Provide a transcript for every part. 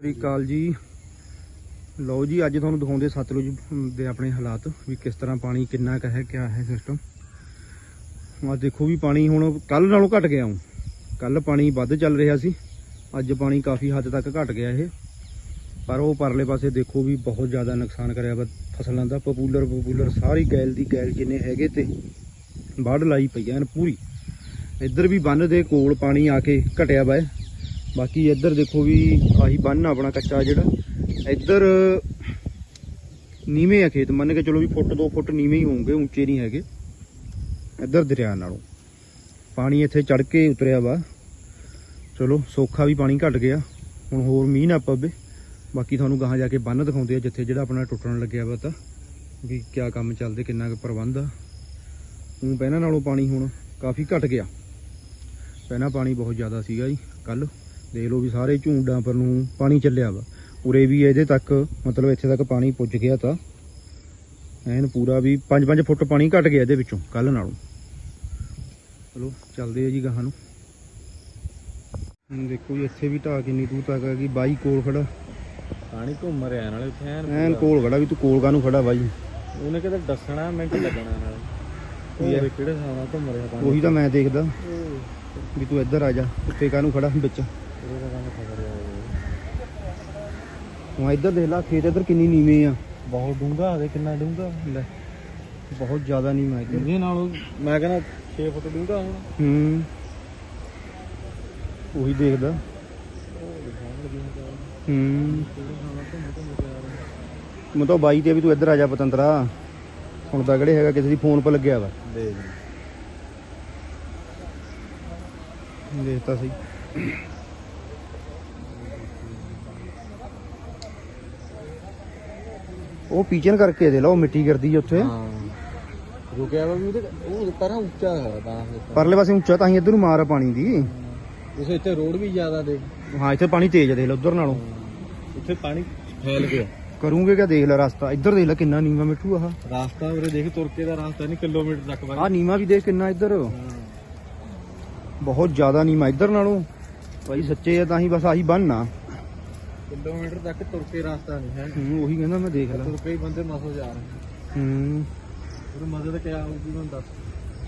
ਸ੍ਰੀ ਅਕਾਲ ਜੀ। ਲਓ ਜੀ, ਅੱਜ ਤੁਹਾਨੂੰ ਦਿਖਾਉਂਦੇ ਸਤਲੁਜ ਦੇ ਆਪਣੇ ਹਾਲਾਤ, ਵੀ ਕਿਸ ਤਰ੍ਹਾਂ ਪਾਣੀ ਕਿੰਨਾ ਕੁ ਹੈ, ਕਿਆ ਹੈ ਸਿਸਟਮ ਆ ਦੇਖੋ ਵੀ ਪਾਣੀ ਹੁਣ ਕੱਲ ਨਾਲੋਂ ਘਟ ਗਿਆ ਹੁਣ। ਕੱਲ ਪਾਣੀ ਵੱਧ ਚੱਲ ਰਿਹਾ ਸੀ, ਅੱਜ ਪਾਣੀ ਕਾਫੀ ਹੱਦ ਤੱਕ ਘਟ ਗਿਆ ਇਹ। ਪਰ ਉਹ ਪਰਲੇ ਪਾਸੇ ਦੇਖੋ ਵੀ ਬਹੁਤ ਜ਼ਿਆਦਾ ਨੁਕਸਾਨ ਕਰਿਆ ਵਾ ਫਸਲਾਂ ਦਾ ਪਪੂਲਰ ਪਪੂਲਰ ਸਾਰੀ ਗੈਲ ਦੀ ਗੈਲ ਜਿੰਨੇ ਹੈਗੇ ਤੇ ਬਾੜ ਲਾਈ ਪਈ ਐਨ ਪੂਰੀ। ਇੱਧਰ ਵੀ ਬੰਨ ਦੇ ਕੋਲ ਪਾਣੀ ਆ ਕੇ ਘਟਿਆ ਵਾ ਹੈ। ਬਾਕੀ ਇੱਧਰ ਦੇਖੋ ਵੀ ਆਹੀ ਬੰਨ ਆਪਣਾ ਕੱਚਾ ਜਿਹੜਾ। ਇੱਧਰ ਨੀਵੇਂ ਆ ਖੇਤ, ਮੰਨ ਕੇ ਚਲੋ ਵੀ ਫੁੱਟ 2 ਫੁੱਟ ਨੀਵੇਂ ਹੀ ਹੋਣਗੇ, ਉੱਚੇ ਨਹੀਂ ਹੈਗੇ। ਇੱਧਰ ਦਰਿਆ ਨਾਲੋਂ। ਪਾਣੀ ਇੱਥੇ ਚੜ ਕੇ ਉਤਰਿਆ ਵਾ। ਚਲੋ, ਸੋਖਾ ਵੀ ਪਾਣੀ ਘਟ ਗਿਆ। ਹੁਣ ਹੋਰ ਮੀਂਹ ਨਾ ਪਵੇ। ਬਾਕੀ ਤੁਹਾਨੂੰ ਗਾਹਾਂ ਜਾ ਕੇ ਬੰਨ ਦਿਖਾਉਂਦੇ ਆ, ਜਿੱਥੇ ਜਿਹੜਾ ਆਪਣਾ ਟੁੱਟਣ ਲੱਗਿਆ ਵਾ ਤਾਂ। ਵੀ ਕਿਆ ਕੰਮ ਚੱਲਦੇ, ਕਿੰਨਾ ਕੁ ਪ੍ਰਬੰਧ ਆ। ਹੁਣ ਪਹਿਲਾਂ ਨਾਲੋਂ ਪਾਣੀ ਹੁਣ ਕਾਫੀ ਘਟ ਗਿਆ। ਪਹਿਲਾਂ ਪਾਣੀ ਬਹੁਤ ਜ਼ਿਆਦਾ ਸੀਗਾ ਜੀ ਕੱਲ ਦੇਖ ਲਓ ਵੀ ਸਾਰੇ ਝੂੰਡਾਂ ਪਰ ਨੂੰ ਪਾਣੀ ਚੱਲਿਆ ਵਾ। ਉਰੇ ਵੀ ਇਹਦੇ ਤੱਕ ਮਤਲਬ ਇੱਥੇ ਤੱਕ ਪਾਣੀ ਪੁੱਜ ਗਿਆ ਤਾਂ। ਐਨ ਪੂਰਾ ਵੀ 5-5 ਫੁੱਟ ਪਾਣੀ ਘਟ ਗਿਆ ਇਹਦੇ ਵਿੱਚੋਂ ਕੱਲ ਨਾਲੋਂ। ਚਲੋ ਚੱਲਦੇ ਆ ਜੀ ਗਾਹਾਂ ਨੂੰ। ਹੁਣ ਦੇਖੋ ਜੀ ਇੱਥੇ ਵੀ ਢਾਹ ਕਿੰਨੀ ਦੂਰ ਤੱਕ ਆ ਗਈ ਬਾਈ ਕੋਲ ਖੜਾ। ਪਾਣੀ ਘੁੰਮ ਰਿਹਾ ਨਾਲੇ ਉੱਥੇ ਐਨ। ਕੋਲ ਖੜਾ ਵੀ ਤੂੰ ਕੋਲ ਕਾਹਨੂੰ ਖੜਾ ਬਾਈ? ਉਹਨੇ ਕਿਤੇ ਦੱਸਣਾ ਮਿੰਟ ਲੱਗਣਾ ਨਾਲੇ। ਉਹ ਕਿਹੜੇ ਨਾਲ ਘੁੰਮ ਰਿਹਾ ਪਾਣੀ? ਉਹੀ ਤਾਂ ਮੈਂ ਦੇਖਦਾ ਵੀ ਤੂੰ ਇੱਧਰ ਆ ਜਾ ਉੱਤੇ ਕਾਹਨੂੰ ਖੜਾ ਵਿੱਚ ਉਹਦਾ ਕੰਮ ਖਬਰ ਆ ਹੁਣ ਇੱਧਰ ਦੇਖ ਲੈ ਖੇਤ ਇੱਧਰ ਕਿੰਨੀ ਨੀਵੇਂ ਆ। ਬਹੁਤ ਡੂੰਗਾ ਦੇ ਕਿੰਨਾ ਡੂੰਗਾ ਲੈ ਬਹੁਤ ਜ਼ਿਆਦਾ ਨੀਵਾਂ ਇੱਧਰ। ਇਹਦੇ ਨਾਲ ਮੈਂ ਕਹਿੰਦਾ 6 ਫੁੱਟ ਡੂੰਗਾ ਹੁਣ। ਹੂੰ। ਉਹੀ ਦੇਖਦਾ। ਹੂੰ। ਮੈਂ ਤਾਂ ਬਾਈ ਤੇ ਵੀ ਤੂੰ ਇੱਧਰ ਆ ਜਾ ਪਤੰਦਰਾ। ਹੁਣ ਤਾਂ ਕਿਹੜੇ ਹੈਗਾ ਕਿਸੇ ਦੀ ਫੋਨ 'ਤੇ ਲੱਗਿਆ ਵਾ। ਦੇ ਦੇਖਤਾ ਸਹੀ। ਉਹ ਪੀਚਨ ਕਰਕੇ ਦੇ ਲਾ ਉਹ ਮਿੱਟੀ ਉੱਥੇ। ਹਾਂ। ਰੁਕਿਆ ਵਾ ਵੀ ਉਹਦੇ ਉਹ ਪਰਾਂ ਉੱਚਾ ਹੈ ਤਾਂ ਪਰਲੇ ਪਾਸੇ ਉੱਚਾ ਤਾਂ ਹੀ ਇੱਧਰ ਨੂੰ ਮਾਰ ਆ ਪਾਣੀ ਦੀ। ਉਸ ਇੱਥੇ ਰੋਡ ਵੀ ਜ਼ਿਆਦਾ ਦੇ ਹਾਂ ਇੱਥੇ ਪਾਣੀ ਤੇਜ਼ ਆ ਦੇਖ ਉਧਰ ਨਾਲੋਂ। ਉੱਥੇ ਪਾਣੀ ਫੈਲ ਗਿਆ। ਕਰੂੰਗੇ ਕਿਆ ਦੇਖ ਲੈ ਰਸਤਾ। ਇੱਧਰ ਦੇਖ ਲੈ ਕਿੰਨਾ ਨੀਵਾ ਮਿੱਠੂ ਆਹ ਰਾਸਤਾ ਉਰੇ ਦੇਖ ਤੁਰ ਕੇ ਦਾ ਰਾਸਤਾ ਨਹੀਂ ਕਿਲੋਮੀਟਰ ਤੱਕ ਆਹ ਨੀਵਾ ਵੀ ਦੇਖ ਕਿੰਨਾ ਇੱਧਰ। ਬਹੁਤ ਜ਼ਿਆਦਾ ਨੀਵਾ ਇੱਧਰ ਨਾਲੋਂ। ਭਾਈ ਸੱਚੇ ਆ ਤਾਂ ਹੀ ਬਸ ਆਹੀ ਬੰਨਣਾ ਕਿਲੋਮੀਟਰ ਤੱਕ ਤੁਰ ਕੇ ਰਾਸਤਾ ਨਹੀਂ ਹੈ। ਹੂੰ ਉਹੀ ਕਹਿੰਦਾ ਮੈਂ ਦੇਖ ਲਾ। ਤੁਰ ਕੇ ਹੀ ਬੰਦੇ ਮਸੋ ਜਾ ਰਹੇ ਹੂੰ। ਉਹ ਮਦਦ ਕਿਆ ਹੋਊਗੀ ਮੈਨੂੰ ਦੱਸ।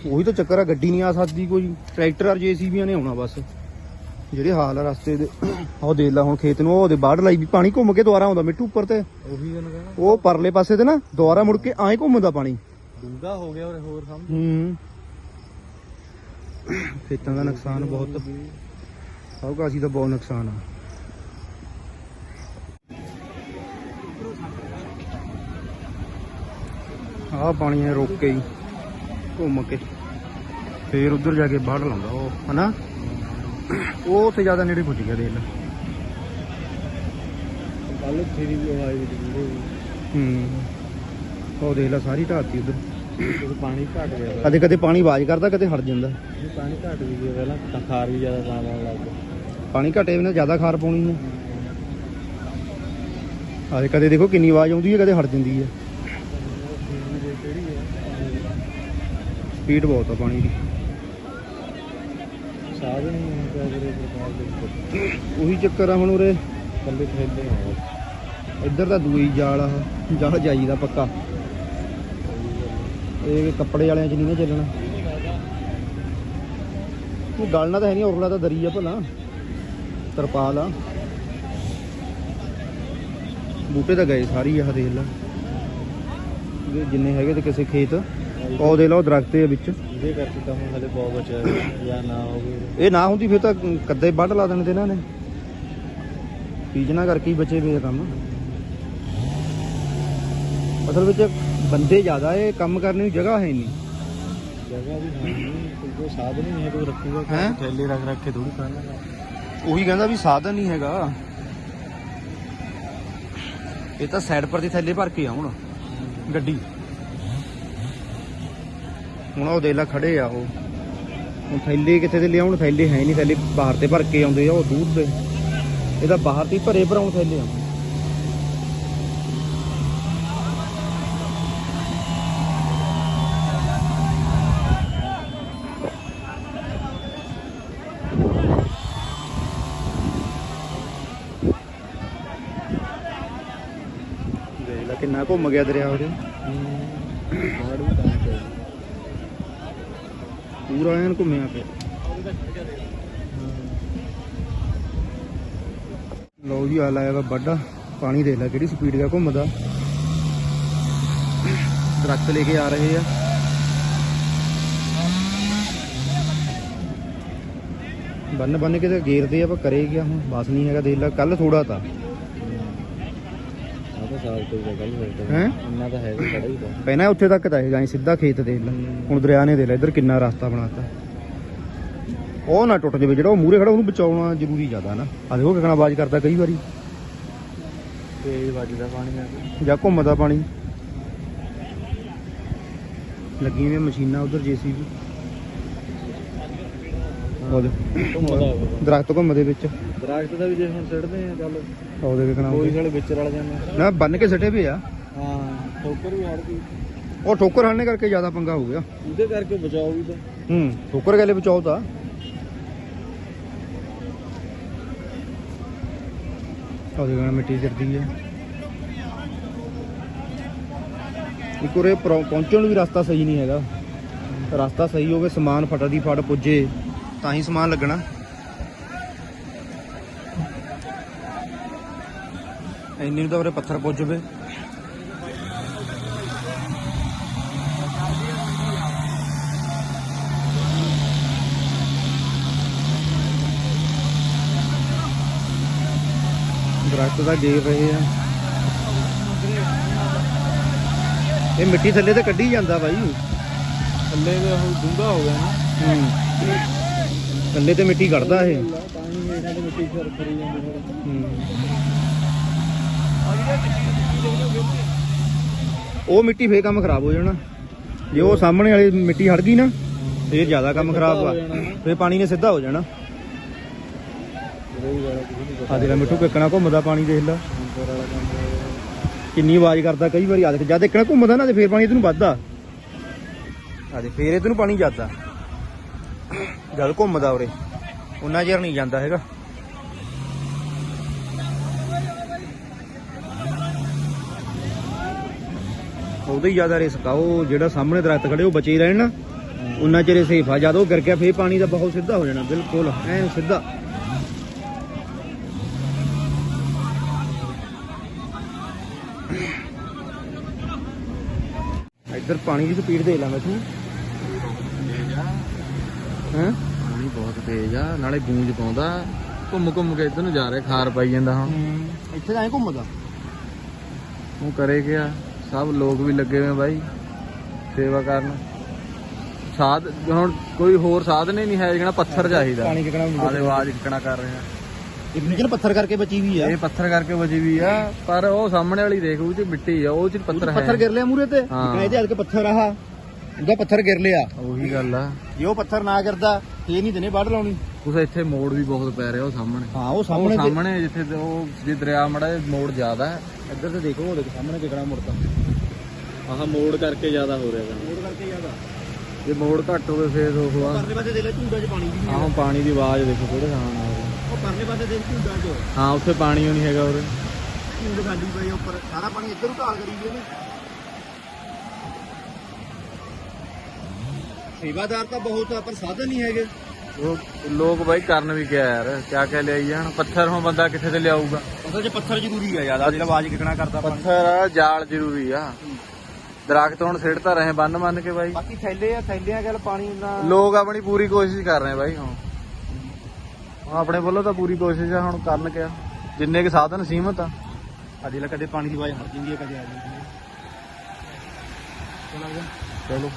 ਉਹੀ ਤਾਂ ਚੱਕਰ ਆ ਗੱਡੀ ਨਹੀਂ ਆ ਸਕਦੀ ਕੋਈ। ਟਰੈਕਟਰ ਔਰ ਜੀਸੀਬੀਆਂ ਨੇ ਆਉਣਾ ਬਸ। ਜਿਹੜੇ ਹਾਲ ਆ ਰਸਤੇ ਦੇ ਉਹ ਦੇਖ ਲੈ ਹੁਣ ਖੇਤ ਨੂੰ ਉਹ ਉਹਦੇ ਬਾੜ ਲਾਈ ਵੀ ਪਾਣੀ ਘੁੰਮ ਕੇ ਦੁਬਾਰਾ ਆਉਂਦਾ ਮਿੱਟੂ ਉੱਪਰ ਤੇ। ਉਹੀ ਗੱਲ ਕਹਿਣਾ ਉਹ ਪਰਲੇ ਪਾਸੇ ਤੇ ਨਾ ਦੁਬਾਰਾ ਮੁੜ ਕੇ ਐਂ ਘੁੰਮਦਾ ਪਾਣੀ। ਡੂੰਗਾ ਹੋ ਗਿਆ ਹੋਰ ਸਮਝ। ਹੂੰ। ਖੇਤਾਂ ਦਾ ਨੁਕਸਾਨ ਬਹੁਤ। ਸਭ ਕਾਸੀ ਦਾ ਬਹੁਤ ਨੁਕਸਾਨ ਆ। ਆਹ ਪਾਣੀ ਇਹ ਰੋਕ ਕੇ ਹੀ ਘੁੰਮ ਕੇ। ਫੇਰ ਉਧਰ ਜਾ ਕੇ ਬਾੜ ਲਾਉਂਦਾ ਉਹ ਹਨਾ? ਉਹ ਉੱਥੇ ਜ਼ਿਆਦਾ ਨੇੜੇ ਪੁੱਜ ਗਿਆ ਦੇਖ ਲੈ। ਕੱਲ ਤੇਰੀ ਵੀ ਆਵਾਜ਼ ਵਿੱਚ ਹੂੰ। ਉਹ ਦੇਖ ਲੈ ਸਾਰੀ ਢਾਤੀ ਉਧਰ। ਪਾਣੀ ਘਟ ਗਿਆ ਵਾ। ਕਦੇ ਕਦੇ ਪਾਣੀ ਆਵਾਜ਼ ਕਰਦਾ ਕਦੇ ਹਟ ਜਾਂਦਾ। ਪਾਣੀ ਘਟ ਵੀ ਗਿਆ ਪਹਿਲਾਂ ਤਾਂ ਖਾਰ ਵੀ ਜ਼ਿਆਦਾ ਪਾਣ ਲੱਗ ਗਿਆ। ਪਾਣੀ ਘਟੇ ਬਿਨਾਂ ਜ਼ਿਆਦਾ ਖਾਰ ਪਾਉਣੀ ਹੈ। ਆਹ ਕਦੇ ਦੇਖੋ ਕਿੰਨੀ ਆਵਾਜ਼ ਆਉਂਦੀ ਹੈ ਕਦੇ ਹਟ ਜਾਂਦੀ ਹੈ ਕਿਹੜੀ ਹੈ ਸਪੀਡ ਬਹੁਤ ਆ ਪਾਣੀ ਦੀ। ਸਾਧਨ ਹੀ ਨਹੀਂ ਪ੍ਰਕਾਰ ਦੇ ਉਹੀ ਚੱਕਰ ਆ ਹੁਣ ਉਰੇ। ਕੱਲੇ ਖੇਡਦੇ ਆ ਇੱਧਰ ਤਾਂ ਦੂਈ ਜਾਲ ਆ ਜਾਲ ਜਾਈ ਦਾ ਪੱਕਾ। ਇਹ ਕੱਪੜੇ ਵਾਲਿਆਂ ਚ ਨਹੀਂ ਨਾ ਚੱਲਣਾ। ਉਹ ਗਲਣਾ ਤਾਂ ਹੈ ਨਹੀਂ ਉਰਲਾ ਤਾਂ ਦਰੀ ਆ ਭਲਾ। ਤਰਪਾਲ ਆ। ਬੂਟੇ ਤਾਂ ਗਏ ਸਾਰੀ ਆਹ ਦੇਖ ਲੈ। ਜਿੰਨੇ ਹੈਗੇ ਤੇ ਕਿਸੇ ਖੇਤ। ਉਹ ਦੇ ਲਓ ਦਰਖਤ ਦੇ ਵਿੱਚ। ਇਹਦੇ ਕਰਕੇ ਤਾਂ ਹੁਣ ਹਲੇ ਬਹੁਤ ਬਚਿਆ ਹੋਇਆ। ਜਾਂ ਨਾ ਹੋਵੇ। ਇਹ ਨਾ ਹੁੰਦੀ ਫਿਰ ਤਾਂ ਕੱਦੇ ਵੱਢ ਲਾ ਦੇਣੇ ਤੇ ਇਹਨਾਂ ਨੇ। ਪੀਜਣਾ ਕਰਕੇ ਹੀ ਬਚੇ ਵੇ ਕੰਮ। ਅਸਲ ਵਿੱਚ ਬੰਦੇ ਜ਼ਿਆਦਾ ਇਹ ਕੰਮ ਕਰਨ ਨੂੰ ਜਗ੍ਹਾ ਹੈ ਨਹੀਂ। ਜਗ੍ਹਾ ਵੀ ਹੈ ਨਹੀਂ ਕੋਈ ਕੋਈ ਸਾਧਨ ਹੀ ਨਹੀਂ ਹੈ ਕੋਈ ਰੱਖੂਗਾ ਹੈਂ? ਥੈਲੇ ਰੱਖ ਰੱਖ ਕੇ ਥੋੜੀ ਕਰਨਾ ਉਹੀ ਕਹਿੰਦਾ ਵੀ ਸਾਧਨ ਨਹੀਂ ਹੈਗਾ। ਇਹ ਤਾਂ ਸਾਈਡ ਪਰ ਦੀ ਥੱਲੇ ਭਰ ਕੇ ਆਉਣ। ਗੱਡੀ। ਹੁਣ ਉਹ ਦੇਲਾ ਖੜੇ ਆ ਉਹ। ਹੁਣ ਥੈਲੇ ਕਿੱਥੇ ਤੇ ਲਿਆਉਣ, ਥੈਲੇ ਹੈ ਨਹੀਂ, ਥੈਲੇ ਬਾਹਰ ਤੇ ਭਰ ਕੇ ਆਉਂਦੇ ਆ, ਉਹ ਦੂਰ ਤੇ। ਇਹਦਾ ਬਾਹਰ ਤੇ ਭਰੇ ਭਰਾਉਣ ਥੈਲੇ ਆ। ਕਿੰਨਾ ਘੁੰਮ ਗਿਆ ਦਰਿਆ ਉਹਦੇ ਪੂਰਾ ਐਨ ਘੁੰਮਿਆ ਪਿਆ ਲਓ ਜੀ ਆ ਲਾਇਆ ਵਾ ਵੱਡਾ ਪਾਣੀ ਦੇ ਲੈ ਕਿਹੜੀ ਸਪੀਡ ਦਾ ਘੁੰਮਦਾ। ਦਰਖਤ ਲੈ ਕੇ ਆ ਰਹੇ ਆ। ਬੰਨ ਬੰਨ ਕੇ ਤੇ ਗੇਰਦੇ ਆ, ਪਰ ਕਰੇ ਗਿਆ ਹੁਣ? ਬਸ ਨਹੀਂ ਹੈਗਾ, ਦੇਖ ਲੈ ਕੱਲ ਥੋੜਾ ਤਾਂ ਤਾਂ। ਸਾਲ ਤੋਂ ਹੀ ਗੱਲ ਹੋਈ ਹੈਂ? ਇੰਨਾ ਤਾਂ ਹੈ ਖੜਾ ਹੀ ਤਾਂ ਪਹਿਲਾਂ ਉੱਥੇ ਤੱਕ ਤਾਂ ਹੈਗਾ ਸੀ, ਸਿੱਧਾ ਖੇਤ ਲੈ ਹੁਣ ਦਰਿਆ ਨੇ ਦੇ ਲੈ ਇੱਧਰ ਕਿੰਨਾ ਰਸਤਾ ਬਣਾਤਾ। ਉਹ ਨਾ ਟੁੱਟ ਜਾਵੇ ਜਿਹੜਾ ਉਹ ਮੂਰੇ ਖੜਾ ਉਹਨੂੰ ਬਚਾਉਣਾ ਜ਼ਰੂਰੀ ਜ਼ਿਆਦਾ ਨਾ। ਆ ਦੇਖੋ ਕਿਕਣਾ ਆਵਾਜ਼ ਕਰਦਾ ਕਈ ਵਾਰੀ। ਤੇਜ਼ ਵੱਜਦਾ ਪਾਣੀ ਆ ਕੇ ਜਾਂ ਘੁੰਮਦਾ ਪਾਣੀ। ਲੱਗੀਆਂ ਮਸ਼ੀਨਾਂ ਉਧਰ ਜੀਸੀਬੀ। ਉਹਦੇ। ਦਰਖਤ ਘੁੰਮਦੇ ਵਿੱਚ। ਦਰਖਤ ਦਾ ਵੀ ਜੇ ਹੁਣ ਸਿੱਟਦੇ ਆ ਚੱਲ। ਉਹਦੇ ਕਿਕਣਾ ਕੋਈ ਸਾਲੇ ਵਿੱਚ ਰਲ ਜਾਂਦੇ ਨਾ ਬੰਨ ਕੇ ਸੱਟੇ ਪਏ ਆ। ਹਾਂ ਠੋਕਰ ਵੀ ਹੜ ਗਈ ਉਹ ਠੋਕਰ ਹਣਨੇ ਕਰਕੇ ਜ਼ਿਆਦਾ ਪੰਗਾ ਹੋ ਗਿਆ। ਉਹਦੇ ਕਰਕੇ ਬਚਾਓ ਵੀ ਤਾਂ। ਹੂੰ ਠੋਕਰ ਗਲੇ ਬਚਾਓ ਤਾਂ। ਉਹਦੇ ਨਾਲ ਮਿੱਟੀ ਗਿਰਦੀ ਹੈ ਇੱਕ ਉਰੇ ਪਹੁੰਚਣ ਨੂੰ ਵੀ ਰਸਤਾ ਸਹੀ ਨਹੀਂ ਹੈਗਾ। ਰਸਤਾ ਸਹੀ ਹੋਵੇ ਸਮਾਨ ਫਟਾ ਦੀ ਫੜ ਪੁੱਜੇ। ਤਾਂ ਹੀ ਸਮਾਨ ਲੱਗਣਾ। ਇੰਨੀ ਨੂੰ ਤਾਂ ਉਰੇ ਪੱਥਰ ਪੁੱਜ ਜਵੇ ਦਰਖਤ ਦਾ ਗੇਰ ਰਹੇ ਆ। ਇਹ ਮਿੱਟੀ ਥੱਲੇ ਤੇ ਕੱਢੀ ਜਾਂਦਾ ਬਾਈ। ਥੱਲੇ ਦੇ ਉਹ ਡੂੰਗਾ ਹੋ ਗਿਆ ਨਾ। ਹੂੰ। ਥੱਲੇ ਤੇ ਮਿੱਟੀ ਕੱਢਦਾ ਇਹ। ਪਾਣੀ ਇਹਨਾਂ ਦੇ ਮਿੱਟੀ ਫਿਰ ਫਰੀ ਜਾਂਦੀ ਫਿਰ ਉਹ ਮਿੱਟੀ ਫੇਰ ਕੰਮ ਖਰਾਬ ਹੋ ਜਾਣਾ। ਜੇ ਉਹ ਸਾਹਮਣੇ ਵਾਲੀ ਮਿੱਟੀ ਹਟ ਗਈ ਨਾ, ਫੇਰ ਜ਼ਿਆਦਾ ਕੰਮ ਖਰਾਬ ਆ ਫੇਰ ਪਾਣੀ ਨੇ ਸਿੱਧਾ ਹੋ ਜਾਣਾ। ਆ ਜਿਹੜਾ ਮਿੱਠੂ ਕਿੱਕਣਾ ਘੁੰਮਦਾ ਪਾਣੀ ਦੇਖ ਲੈ। ਕਿੰਨੀ ਆਵਾਜ਼ ਕਰਦਾ, ਕਈ ਵਾਰੀ ਆ ਦੇਖ ਜਦ ਇੱਕਣਾ ਘੁੰਮਦਾ ਨਾ, ਤੇ ਫੇਰ ਪਾਣੀ ਇਹਨੂੰ ਵੱਧਦਾ। ਆ ਦੇ ਫੇਰ ਇਹਨੂੰ ਪਾਣੀ ਜਾਂਦਾ ਜਦ ਘੁੰਮਦਾ ਉਰੇ। ਉਹਨਾਂ ਚਿਰ ਨਹੀਂ ਜਾਂਦਾ ਹੈਗਾ। ਉਹਦਾ ਜ਼ਿਆਦਾ ਰਿਸਕ ਆ, ਉਹ ਜਿਹੜਾ ਸਾਹਮਣੇ ਦਰਖਤ ਖੜੇ, ਉਹ ਬਚੇ ਰਹਿਣ ਨਾ। ਉਹਨਾਂ ਚਿਰ ਸੇਫ ਆ, ਜਦ ਉਹ ਗਿਰ ਗਿਆ, ਫੇਰ ਪਾਣੀ ਦਾ ਬਹੁਤ ਸਿੱਧਾ ਹੋ ਜਾਣਾ, ਬਿਲਕੁਲ, ਐਨ ਸਿੱਧਾ। ਇੱਧਰ ਪਾਣੀ ਦੀ ਸਪੀਡ ਦੇ ਲਾ ਮੈਂ ਤੂੰ ਹਾਂ। ਪਾਣੀ ਬਹੁਤ ਤੇਜ਼ ਆ ਨਾਲੇ ਗੂੰਜ ਪਾਉਂਦਾ। ਘੁੰਮ ਘੁੰਮ ਕੇ ਇੱਧਰ ਨੂੰ ਜਾ ਰਿਹਾ ਖਾਰ ਪਾਈ ਜਾਂਦਾ ਹੁਣ। ਇੱਥੇ ਤਾਂ ਐ ਘੁੰਮਦਾ। ਉਹ ਕਰੇ ਗਿਆ ਸਭ ਲੋਕ ਵੀ ਲੱਗੇ ਹੋਏ ਬਾਈ ਸੇਵਾ ਕਰਨ। ਸਾਧ ਹੁਣ ਕੋਈ ਹੋਰ ਸਾਧਨ ਹੀ ਨਹੀਂ ਹੈ ਜਿਹੜਾ ਪੱਥਰ ਚਾਹੀਦਾ। ਪਾਣੀ ਕਿਕਣਾ ਆਲੇ ਆਵਾਜ਼ ਕਿਕਣਾ ਕਰ ਰਹੇ। ਆ ਇੱਕ ਨਿਕਲ ਪੱਥਰ ਕਰਕੇ ਬਚੀ ਵੀ ਆ। ਇਹ ਪੱਥਰ ਕਰਕੇ ਵਜੀ ਵੀ ਆ ਪਰ ਉਹ ਸਾਹਮਣੇ ਵਾਲੀ ਦੇਖ ਉਹ ਚ ਮਿੱਟੀ ਆ ਉਹ ਚ ਪੱਥਰ ਹੈ ਪੱਥਰ ਗਿਰ ਲਿਆ ਮੂਰੇ ਤੇ। ਇਹਦੇ ਹੱਥ ਕੇ ਪੱਥਰ ਆਹ। ਇਹਦਾ ਪੱਥਰ ਗਿਰ ਲਿਆ। ਉਹੀ ਗੱਲ ਆ। ਜੇ ਉਹ ਪੱਥਰ ਨਾ ਗਿਰਦਾ ਫੇਰ ਨਹੀਂ ਦਿਨੇ ਵੱਢ ਲਾਉਣੀ। ਕੁਛ ਇੱਥੇ ਮੋੜ ਵੀ ਬਹੁਤ ਪੈ ਰਿਹਾ ਉਹ ਸਾਹਮਣੇ। ਹਾਂ ਉਹ ਸਾਹਮਣੇ ਤੇ- ਸਾਹਮਣੇ ਜਿੱਥੇ ਤੇ ਉਹ ਜੇ ਦਰਿਆ ਮੜਾ ਮੋੜ ਜ਼ਿਆਦਾ ਹੈ। ਇੱਧਰ ਤੇ ਦੇਖੋ ਉਹ ਦੇਖ ਸਾਹਮਣੇ ਕਿਕਣਾ ਮੁੜਦਾ ਆਹ ਮੋੜ ਕਰਕੇ ਜ਼ਿਆਦਾ ਹੋ ਰਿਹਾ ਕੰਮ ਮੋੜ ਕਰਕੇ ਜ਼ਿਆਦਾ। ਜੇ ਮੋੜ ਘੱਟ ਹੋਵੇ ਫੇਰ ਉਹ ਆ। ਪਰਲੇ ਪਾਸੇ ਦੇ ਲੈ ਝੁੰਡਾ 'ਚ ਪਾਣੀ ਵੀ ਨਹੀਂ ਆਹ ਪਾਣੀ ਦੀ ਆਵਾਜ਼ ਦੇਖੋ ਕਿਹੜੇ ਸਾਹਮਣੇ ਆ ਰਹੀ। ਉਹ ਪਰਲੇ ਪਾਸੇ ਦੇ ਝੁੰਡਾ 'ਚ। ਹਾਂ ਉੱਥੇ ਪਾਣੀ ਨਹੀਂ ਹੈਗਾ ਉਰੇ। ਝੁੰਡ ਖਾਲੀ ਪਈ ਉੱਪਰ। ਸਾਰਾ ਪਾਣੀ ਇੱਧਰ ਨੂੰ ਢਾਲ ਕਰੀ ਗਏ ਨੇ ਸੇਵਾਦਾਰ ਤਾਂ ਬਹੁਤ ਆ ਪਰ ਸਾਧਨ ਨਹੀਂ ਹੈਗੇ। ਉਹ ਲੋਕ ਬਾਈ ਕਰਨ ਵੀ ਕਿਆ ਯਾਰ ਕਿਆ ਕਿਆ ਲਿਆਈ ਜਾਣ। ਪੱਥਰ ਹੁਣ ਬੰਦਾ ਕਿੱਥੇ ਤੇ ਲਿਆਊਗਾ? ਅਸਲ 'ਚ ਪੱਥਰ ਜ਼ਰੂਰੀ ਆ ਜ਼ਿਆਦਾ ਜਿਹੜਾ ਆਵਾਜ਼ ਕਿਕਣਾ ਕਰਦਾ ਪਾਣੀ ਪੱਥਰ ਆ ਜਾਲ ਜ਼ਰੂਰੀ ਆ। ਦਰਖਤ ਹੁਣ ਸਿੱਟਤਾ ਰਹੇ ਬੰਨ ਬੰਨ ਕੇ ਬਾਈ। ਬਾਕੀ ਥੈਲੇ ਆ ਥੈਲਿਆਂ ਗੱਲ ਪਾਣੀ ਦਾ। ਲੋਕ ਆਪਣੀ ਪੂਰੀ ਕੋਸ਼ਿਸ਼ ਕਰ ਰਹੇ ਬਾਈ ਹੁਣ। ਹੁਣ ਆਪਣੇ ਵੱਲੋਂ ਤਾਂ ਪੂਰੀ ਕੋਸ਼ਿਸ਼ ਆ ਹੁਣ ਕਰਨ ਕਿਆ। ਜਿੰਨੇ ਕੇ ਸਾਧਨ ਸੀਮਤ ਆ। ਅੱਜ ਕਦੇ ਪਾਣੀ ਦੀ ਆਵਾਜ਼ ਹਟ ਜਾਂਦੀ ਹੈ ਕਦੇ ਆ ਜਾਂਦੀ ਹੈ ਚਲੋ।